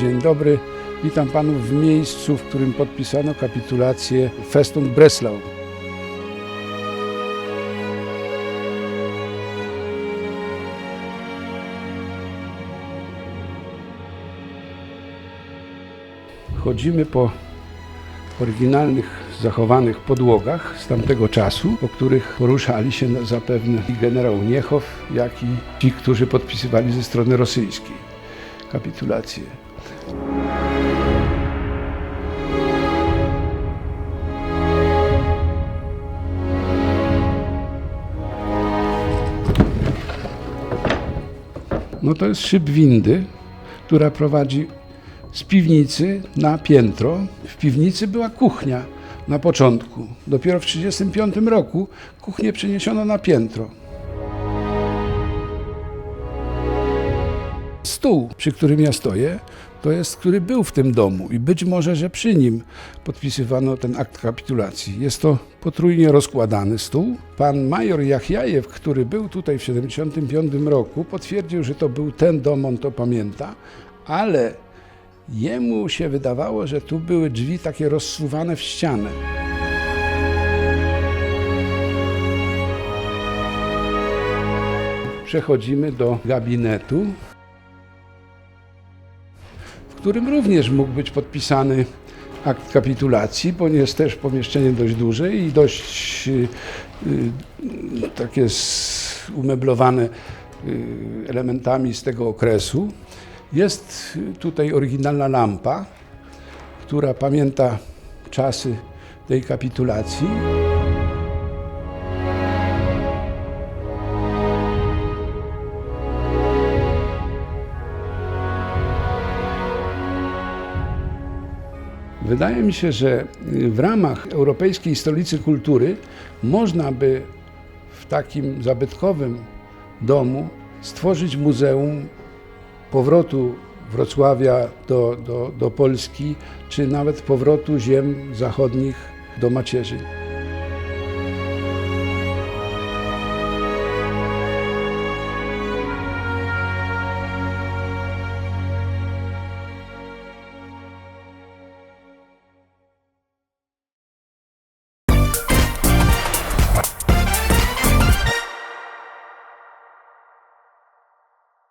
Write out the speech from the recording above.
Dzień dobry. Witam Panów w miejscu, w którym podpisano kapitulację Festung Breslau. Chodzimy po oryginalnych, zachowanych podłogach z tamtego czasu, po których poruszali się zapewne i generał Niechow, jak i ci, którzy podpisywali ze strony rosyjskiej kapitulację. No to jest szyb windy, która prowadzi z piwnicy na piętro. W piwnicy była kuchnia na początku. Dopiero w 1935 roku kuchnię przeniesiono na piętro. Stół, przy którym ja stoję, to jest, który był w tym domu i być może, że przy nim podpisywano ten akt kapitulacji. Jest to potrójnie rozkładany stół. Pan major Jachjajew, który był tutaj w 1975 roku, potwierdził, że to był ten dom, on to pamięta, ale jemu się wydawało, że tu były drzwi takie rozsuwane w ścianę. Przechodzimy do gabinetu, którym również mógł być podpisany akt kapitulacji, bo jest też pomieszczenie dość duże i dość y, y, takie umeblowane y, elementami z tego okresu. Jest tutaj oryginalna lampa, która pamięta czasy tej kapitulacji. Wydaje mi się, że w ramach Europejskiej Stolicy Kultury można by w takim zabytkowym domu stworzyć muzeum powrotu Wrocławia do, do, do Polski, czy nawet powrotu ziem zachodnich do macierzy.